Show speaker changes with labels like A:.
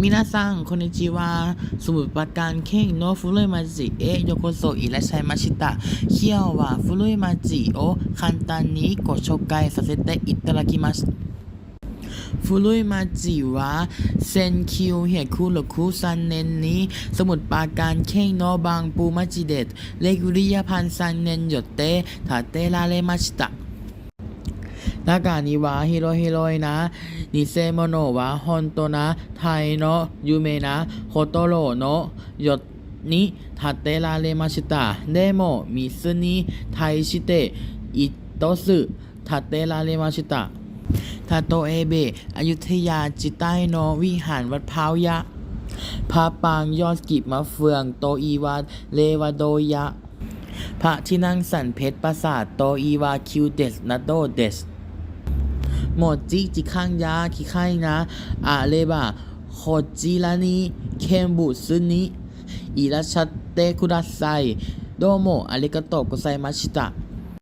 A: มินาซังคนนิจิวาสมุทรปราการเข่งโนฟุรุยมาจิเอะโยโกโซอิและชัยมาชิตะเคียววาฟุรุยมาจิโอคันตานิโกโชไกซาเซเตะอิตารากิมัสฟุรุยมาจิวะเซนคิวเฮคุโรคุซันเนนนี้ สมุดปาการเข่งโนบางปูมาจิเดตเลกุริยาพันซันเนนหยดเตทาเตลาเลมาชิตะ นากานิวะฮิโรฮิโรยนะนิเซโมโนะวะฮอนโตนะไทโนะยูเมนะโคโตโรโนะยดนี้ทาเตลาเลมาชิตะเดโมมิซึนิไทชิเตะอิโตสึทาเตลาเลมาชิตะทาโตเอเบะอยุธยาจิตใต้โนวิหารวัดพาวยะพระปางยอดกิบมะเฟือง โตอีวาเลวาโดยะ พระที่นั่งสันเพชรปราสาท โตอีวาคิวเดสนาโดเดส โมจิจิคังยาคิไคนะอาเลบะโคจิรานิเคมบุซึนิอิราชัตเตคุดาไซโดโมอาริกาโตะกุไซมาชิตะ